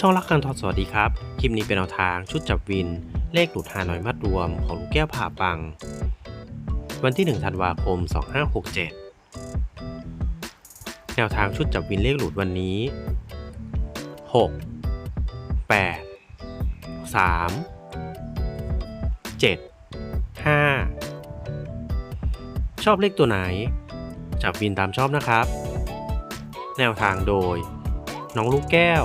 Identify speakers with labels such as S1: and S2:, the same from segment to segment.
S1: ช่องรักกันทอดสวัสดีครับ คลิปนี้เป็นแนวทางชุดจับวิน เลขหลุดหาหน่อยมัดรวมของลูกแก้วผ่าปัง วันที่ 1 ธันวาคม 2567 แนวทางชุดจับวินเลขหลุดวันนี้ 6 8 3 7 5 ชอบเลขตัวไหน จับวินตามชอบนะครับ แนวทางโดย น้องลูกแก้ว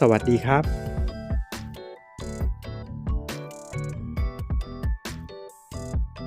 S2: สวัสดีครับ